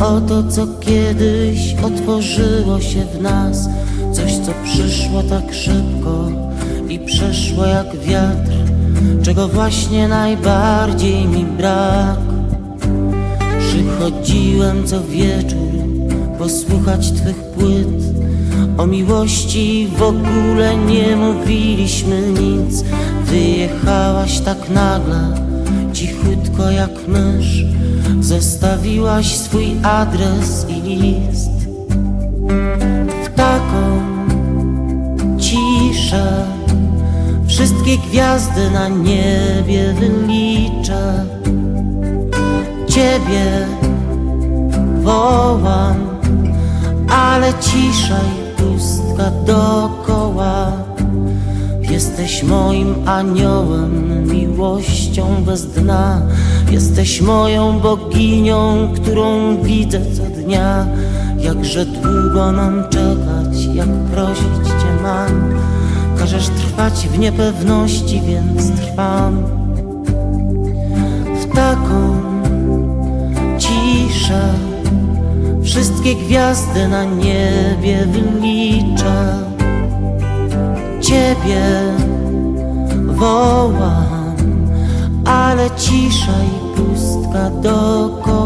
o to, co kiedyś otworzyło się w nas. Coś, co przyszło tak szybko i przeszło jak wiatr Czego właśnie najbardziej mi brak. Przychodziłem co wieczór posłuchać Twych płyt. O miłości w ogóle nie mówiliśmy nic. Wyjechałaś tak nagle, cichutko jak mysz. Zostawiłaś swój adres i list. W taką ciszę Wszystkie gwiazdy na niebie wyliczę. Ciebie wołam, ale cisza i pustka dookoła. Jesteś moim aniołem, miłością bez dna. Jesteś moją boginią, którą widzę co dnia. Jakże długo mam czekać, jak prosić Cię mam. Każesz trwać w niepewności, więc trwam w taką ciszę Wszystkie gwiazdy na niebie wyliczę Ciebie wołam Ale cisza i pustka dookoła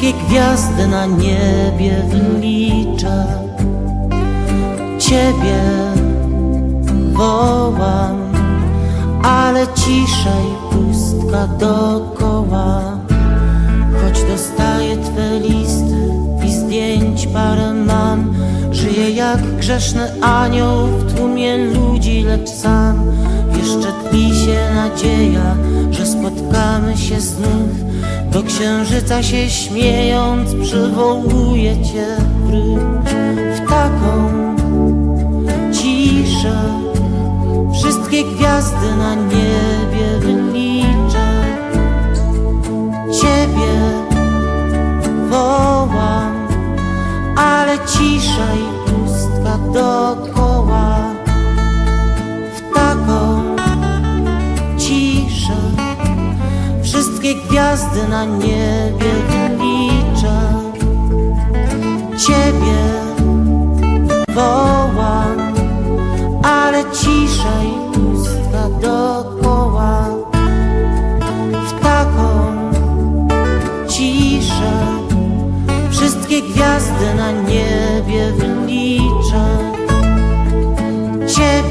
Wszystkie gwiazdy na niebie wyliczę Ciebie wołam Ale cisza i pustka dookoła Choć dostaję Twe listy i zdjęć parę mam Żyję jak grzeszny anioł w tłumie ludzi, lecz sam. Jeszcze tli się nadzieja, spotkamy się znów Do księżyca się śmiejąc przywołuję Cię W taką ciszę Wszystkie gwiazdy na niebie wyliczę. Ciebie wołam ale cisza i pustka dookoła W taką ciszę wszystkie gwiazdy na niebie liczę Ciebie wołam, ale cisza i pustka dookoła W taką ciszę wszystkie gwiazdy na niebie liczę Ciebie